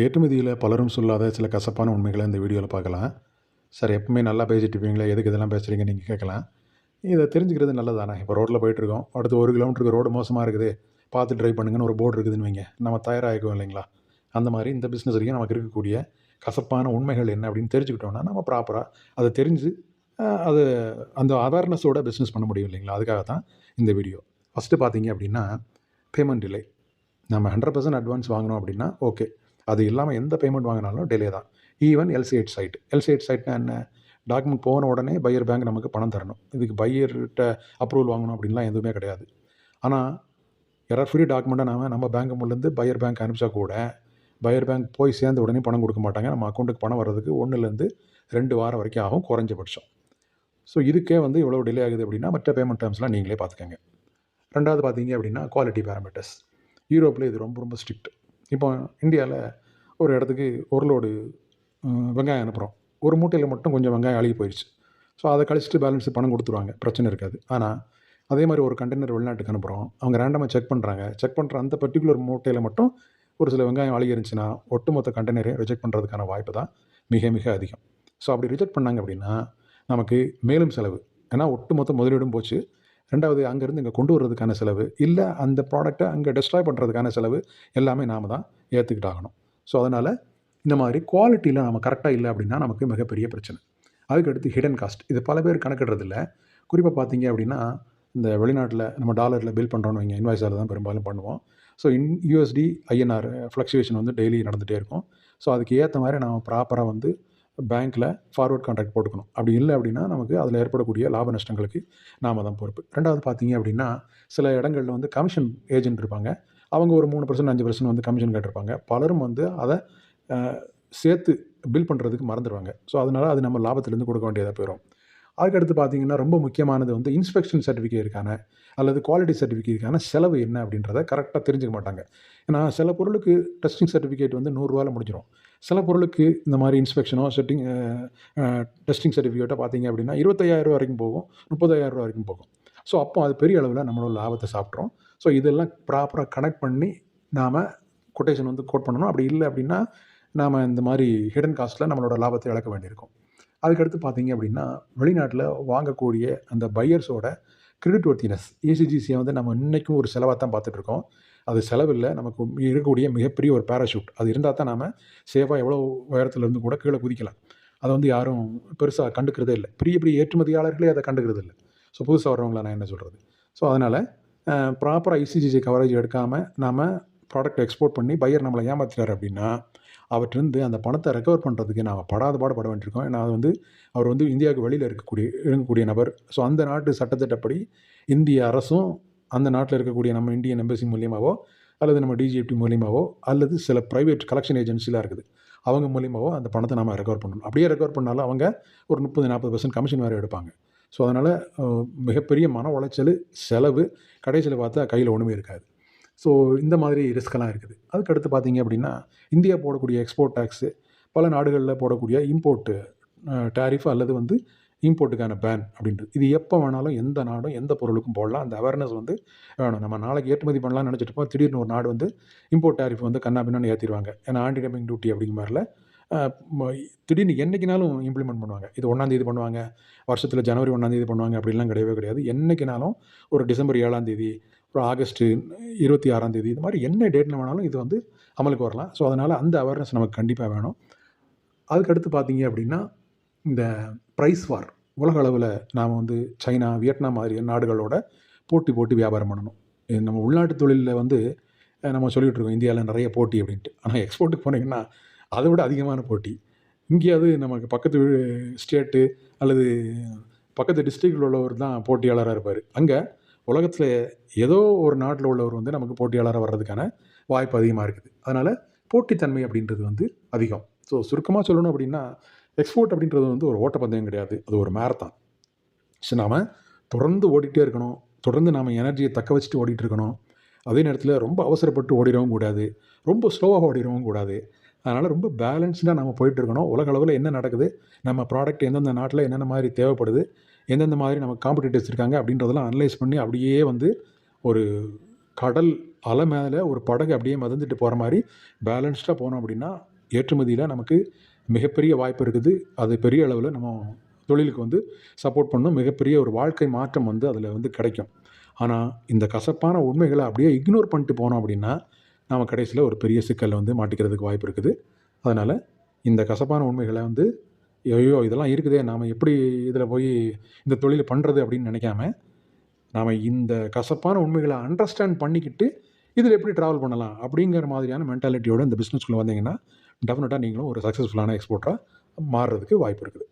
ஏற்றுமதியில் பலரும் சொல்லாத சில கசப்பான உண்மைகளை இந்த வீடியோவில் பார்க்கலாம். சார் எப்பவுமே நல்லா பேசிட்டு இருப்பீங்களே? எதுக்கு இதெல்லாம் பேசுகிறீங்க நீங்கள் கேட்கலாம். இதை தெரிஞ்சுக்கிறது நல்லதானே? இப்போ ரோட்டில் போயிட்டுருக்கோம் அடுத்து ஒரு கிலோமீட்டருக்கு ரோடு மோசமாக இருக்குது. பார்த்து ட்ரைவ் பண்ணுங்கன்னு ஒரு போர்டு இருக்குதுன்னு வைங்க. நம்ம தயாராகிக்குவோம் இல்லைங்களா? அந்த மாதிரி இந்த பிஸ்னஸ் வரைக்கும் நமக்கு இருக்கக்கூடிய கசப்பான உண்மைகள் என்ன அப்படின்னு தெரிஞ்சுக்கிட்டோம்னா நம்ம ப்ராப்பராக அதை தெரிஞ்சு அது அந்த அவேர்னஸோட பிஸ்னஸ் பண்ண முடியும் இல்லைங்களா? அதுக்காக தான் இந்த வீடியோ. ஃபஸ்ட்டு பார்த்தீங்க அப்படின்னா பேமெண்ட் டிலே நம்ம ஹண்ட்ரட் பர்சன்ட் அட்வான்ஸ் வாங்கினோம் அப்படின்னா ஓகே அது இல்லாமல் எந்த பேமெண்ட் வாங்கினாலும் டிலே தான். ஈவன் எல்சிஐட் சைட் எல்சிஎட் சைட்னா என்ன? டாக்குமெண்ட் போன உடனே பையர் பேங்க் நமக்கு பணம் தரணும். இதுக்கு பையர்கிட்ட அப்ரூவல் வாங்கணும் அப்படின்லாம் எதுவுமே கிடையாது. ஆனால் எரர் ஃப்ரீ டாக்குமெண்ட்டை நாம் நம்ம பேங்க் மூலேருந்து பையர் பேங்க் அனுப்பிச்சா கூட பையர் பேங்க் போய் சேர்ந்த உடனே பணம் கொடுக்க மாட்டாங்க. நம்ம அக்கௌண்ட்டுக்கு பணம் வர்றதுக்கு ஒன்றுலேருந்து ரெண்டு வாரம் வரைக்கும் ஆகும் குறைஞ்சபட்சம். ஸோ இதுக்கே வந்து இவ்வளோ டிலே ஆகுது அப்படின்னா மற்ற பேமெண்ட் டேர்ம்ஸ்லாம் நீங்களே பார்த்துக்கங்க. ரெண்டாவது பார்த்தீங்க அப்படின்னா குவாலிட்டி பேராமீட்டர்ஸ் யூரோப்பில் இது ரொம்ப ரொம்ப ஸ்ட்ரிக்ட் இப்போ இந்தியாவில் ஒரு இடத்துக்கு ஒரு லோடு வெங்காயம் அனுப்புகிறோம் ஒரு மூட்டையில் மட்டும் கொஞ்சம் வெங்காயம் அழுகி போயிடுச்சு ஸோ அதை கழிச்சிட்டு பேலன்ஸ் பணம் கொடுத்துருவாங்க. பிரச்சனை இருக்காது. ஆனால் அதே மாதிரி ஒரு கண்டெய்னர் வெளிநாட்டுக்கு அனுப்புகிறோம் அவங்க ரேண்டமாக செக் பண்ணுறாங்க செக் பண்ணுற அந்த பர்டிகுலர் மூட்டையில் மட்டும் ஒரு சில வெங்காயம் அழுகி இருந்துச்சுன்னா ஒட்டுமொத்த கண்டெய்னரையும் ரிஜெக்ட் பண்ணுறதுக்கான வாய்ப்பு தான் மிக மிக அதிகம். ஸோ அப்படி ரிஜெக்ட் பண்ணாங்க அப்படின்னா நமக்கு மேலும் செலவு. ஏன்னா ஒட்டுமொத்த முதலீடும் போச்சு. ரெண்டாவது அங்கேருந்து இங்கே கொண்டு வர்றதுக்கான செலவு இல்லை அந்த ப்ராடக்ட்டை அங்கே டெஸ்ட்ராய் பண்ணுறதுக்கான செலவு எல்லாமே நாம தான் ஏற்றுக்கிட்டாகணும் ஸோ அதனால் இந்த மாதிரி குவாலிட்டியில் நம்ம கரெக்டாக இல்லை அப்படின்னா நமக்கு மிகப்பெரிய பிரச்சனை. அதுக்கடுத்து ஹிடன் காஸ்ட் இது பல பேர் கணக்கிடுறதில்ல. குறிப்பாக பார்த்தீங்க அப்படின்னா இந்த வெளிநாட்டில் நம்ம டாலரில் பில் பண்ணுறோன்னு வைங்க இன்வாய்ஸால் தான் பெரும்பாலும் பண்ணுவோம். So in USD INR fluctuation வந்து டெய்லி நடந்துகிட்டே இருக்கும். ஸோ அதுக்கு ஏற்ற மாதிரி நம்ம ப்ராப்பராக வந்து பேங்க்கில் ஃபார்வர்ட் கான்ட்ராக்ட் போட்டுக்கணும். அப்படி இல்லை அப்படின்னா நமக்கு அதில் ஏற்படக்கூடிய லாப நஷ்டங்களுக்கு நாம் தான் பொறுப்பு. ரெண்டாவது பார்த்தீங்க அப்படின்னா சில இடங்களில் வந்து கமிஷன் ஏஜென்ட் இருப்பாங்க. அவங்க ஒரு மூணு பர்சன்ட் அஞ்சு பர்சன்ட் வந்து கமிஷன் கேட்டிருப்பாங்க. பலரும் வந்து அதை சேர்த்து பில் பண்ணுறதுக்கு மறந்துடுவாங்க. ஸோ அதனால் அது நம்ம லாபத்திலேருந்து கொடுக்க வேண்டியதாக போயிடும் அதுக்கடுத்து பார்த்தீங்கன்னா ரொம்ப முக்கியமானது வந்து இன்ஸ்பெக்ஷன் சர்டிஃபிகேட்டுக்கான அல்லது குவாலிட்டி சர்டிஃபிகேட்டுக்கான செலவு என்ன அப்படின்றத கரெக்டாக தெரிஞ்சுக்க மாட்டாங்க. ஏன்னா சில பொருளுக்கு டெஸ்டிங் சர்டிஃபிகேட் வந்து நூறுரூவாவில் முடிஞ்சிடும் சில பொருளுக்கு இந்த மாதிரி இன்ஸ்பெக்ஷனோ செட்டிங் டெஸ்டிங் சர்டிஃபிகேட்டோ பார்த்தீங்க அப்படின்னா இருபத்தையாயிரம் வரைக்கும் போகும் முப்பதாயிரம் ரூபா வரைக்கும் போகும். ஸோ அப்போ அது பெரிய அளவில் நம்மளோட லாபத்தை சாப்பிட்றோம் ஸோ இதெல்லாம் ப்ராப்பராக கனெக்ட் பண்ணி நாம் கொட்டேஷன் வந்து கோட் பண்ணணும். அப்படி இல்லை அப்படின்னா நாம் இந்த மாதிரி ஹிடன் காஸ்ட்டில் நம்மளோட லாபத்தை இழக்க வேண்டியிருக்கும். அதுக்கடுத்து பார்த்தீங்க அப்படின்னா வெளிநாட்டில் வாங்கக்கூடிய அந்த பையர்ஸோட கிரெடிட் ஒர்த்தினஸ் ஏசிஜிசியை வந்து நம்ம இன்றைக்கும் ஒரு செலவாக தான் பார்த்துட்ருக்கோம். அது செலவில்லை நமக்கு இருக்கக்கூடிய மிகப்பெரிய ஒரு பேராஷூட் அது இருந்தால் தான் நாம் சேஃபாக எவ்வளோ உயரத்துலேருந்து கூட கீழே குதிக்கலாம். அதை வந்து யாரும் பெருசாக கண்டுக்கிறதே இல்லை. பெரிய பெரிய ஏற்றுமதியாளர்களே அதை கண்டுக்கிறது இல்லை ஸோ புதுசாக வர்றவங்கள நான் என்ன சொல்கிறது ஸோ அதனால் ப்ராப்பராக ஐசிஜிசி கவரேஜ் எடுக்காமல் நாம் ப்ராடக்ட் எக்ஸ்போர்ட் பண்ணி பையர் நம்மளை ஏமாத்துறாரு அப்படின்னா அவற்றிருந்து அந்த பணத்தை ரெக்கவர் பண்ணுறதுக்கு நாங்கள் படாத பாடுபட வேண்டியிருக்கோம். ஏன்னா அது வந்து அவர் வந்து இந்தியாவுக்கு வெளியில் இருக்கக்கூடிய இருக்கக்கூடிய நபர். ஸோ அந்த நாட்டு சட்டத்திட்டப்படி இந்திய அரசும் அந்த நாட்டில் இருக்கக்கூடிய நம்ம இந்தியன் எம்பசி மூலியமாகவோ அல்லது நம்ம டிஜிபி மூலியமாவோ அல்லது சில ப்ரைவேட் கலெக்ஷன் ஏஜென்சிலாம் இருக்குது. அவங்க மூலியமாவோ அந்த பணத்தை நம்ம ரெக்கவர் பண்ணணும். அப்படியே ரெக்கவர் பண்ணாலும் அவங்க ஒரு முப்பது நாற்பது பர்சன்ட் கமிஷன் வேறு எடுப்பாங்க. ஸோ அதனால் மிகப்பெரிய மன உளைச்சல் செலவு கடைசியில் பார்த்தா கையில் ஒன்றுமே இருக்காது. ஸோ இந்த மாதிரி ரிஸ்க்கெல்லாம் இருக்குது. அதுக்கடுத்து பார்த்தீங்க அப்படின்னா இந்தியா போடக்கூடிய எக்ஸ்போர்ட் டேக்ஸு பல நாடுகளில் போடக்கூடிய இம்போர்ட்டு டேரிஃப் அல்லது வந்து இம்போர்ட்டுக்கான பேன் அப்படின்றது. இது எப்போ வேணாலும் எந்த நாடும் எந்த பொருளுக்கும் போடலாம். அந்த அவேர்னஸ் வந்து வேணும் நம்ம நாளைக்கு ஏற்றுமதி பண்ணலாம்னு நினச்சிட்டு திடீர்னு ஒரு நாடு வந்து இம்போர்ட் டேரிஃப் வந்து கண்ணா பின்னான்னு ஏற்றிடுவாங்க ஏன்னா ஆன்டி டம்பிங் டியூட்டி அப்படிங்கிற மாதிரில திடீர்னு என்றைக்குனாலும் இம்ப்ளிமெண்ட் பண்ணுவாங்க. இது ஒன்றாந்தேதி பண்ணுவாங்க. வருஷத்தில் ஜனவரி ஒன்றாந்தேதி பண்ணுவாங்க. அப்படிலாம் கிடையவே கிடையாது. என்றைக்கினாலும் ஒரு டிசம்பர் ஏழாம் அப்புறம் ஆகஸ்ட்டு இருபத்தி ஆறாம் தேதி இது மாதிரி என்ன டேட்டில் வேணாலும் இது வந்து அமலுக்கு வரலாம். ஸோ அதனால் அந்த அவேர்னஸ் நமக்கு கண்டிப்பாக வேணும். அதுக்கடுத்து பார்த்தீங்க அப்படின்னா இந்த ப்ரைஸ் வார் உலக அளவில் நாம் வந்து சைனா வியட்நாம் மாதிரி நாடுகளோட போட்டி போட்டு வியாபாரம் பண்ணணும். நம்ம உள்நாட்டு தொழிலில் வந்து நம்ம சொல்லிகிட்டு இருக்கோம் இந்தியாவில் நிறைய போட்டி அப்படின்ட்டு. ஆனால் எக்ஸ்போர்ட்டுக்கு போனீங்கன்னா அதை விட அதிகமான போட்டி. இங்கேயாவது நமக்கு பக்கத்து ஸ்டேட்டு அல்லது பக்கத்து டிஸ்ட்ரிக்டில் உள்ளவர் தான் போட்டியாளராக இருப்பார். அங்கே உலகத்தில் ஏதோ ஒரு நாட்டில் உள்ளவர் வந்து நமக்கு போட்டியாளராக வர்றதுக்கான வாய்ப்பு அதிகமாக இருக்குது. அதனால் போட்டித்தன்மை அப்படின்றது வந்து அதிகம். ஸோ சுருக்கமாக சொல்லணும் அப்படின்னா எக்ஸ்போர்ட் அப்படின்றது வந்து ஒரு ஓட்டப்பந்தயம் கிடையாது. அது ஒரு மேரத்தான் ஸோ நாம் தொடர்ந்து ஓடிட்டே இருக்கணும். தொடர்ந்து நாம் எனர்ஜியை தக்க வச்சுட்டு ஓடிட்டு இருக்கணும். அதே நேரத்தில் ரொம்ப அவசரப்பட்டு ஓடிடவும் கூடாது. ரொம்ப ஸ்லோவாக ஓடிடவும் கூடாது. அதனால் ரொம்ப பேலன்ஸ்டாக நம்ம போயிட்டு இருக்கணும். உலக அளவில் என்ன நடக்குது? நம்ம ப்ராடக்ட் எந்தெந்த நாட்டில் என்னென்ன மாதிரி தேவைப்படுது? எந்தெந்த மாதிரி நம்ம காம்படிட்டர்ஸ் இருக்காங்க அப்படின்றதெல்லாம் அனலைஸ் பண்ணி அப்படியே வந்து ஒரு கடல் அலை மேலே ஒரு படகு அப்படியே மதந்துட்டு போகிற மாதிரி பேலன்ஸ்டாக போனோம் அப்படின்னா ஏற்றுமதியில் நமக்கு மிகப்பெரிய வாய்ப்பு இருக்குது. அது பெரிய அளவில் நம்ம தொழிலுக்கு வந்து சப்போர்ட் பண்ணும். மிகப்பெரிய ஒரு வாழ்க்கை மாற்றம் வந்து அதில் வந்து கிடைக்கும். ஆனால் இந்த கசப்பான உண்மைகளை அப்படியே இக்னோர் பண்ணிட்டு போனோம் அப்படின்னா நம்ம கடைசியில் ஒரு பெரிய சிக்கலில் வந்து மாட்டிக்கிறதுக்கு வாய்ப்பு இருக்குது. அதனால் இந்த கசப்பான உண்மைகளை வந்து ஐயோ இதெல்லாம் இருக்குதே. நாம் எப்படி இதில் போய் இந்த தொழில் பண்ணுறது அப்படின்னு நினைக்காம நாம் இந்த கசப்பான உண்மைகளை அண்டர்ஸ்டாண்ட் பண்ணிக்கிட்டு இதில் எப்படி ட்ராவல் பண்ணலாம் அப்படிங்கிற மாதிரியான மென்டாலிட்டியோட இந்த பிஸ்னஸ்குள்ளே வந்தீங்கன்னா டெஃபினட்டாக நீங்களும் ஒரு சக்ஸஸ்ஃபுல்லான எக்ஸ்போர்ட்டராக மாறுறதுக்கு வாய்ப்பு இருக்குது.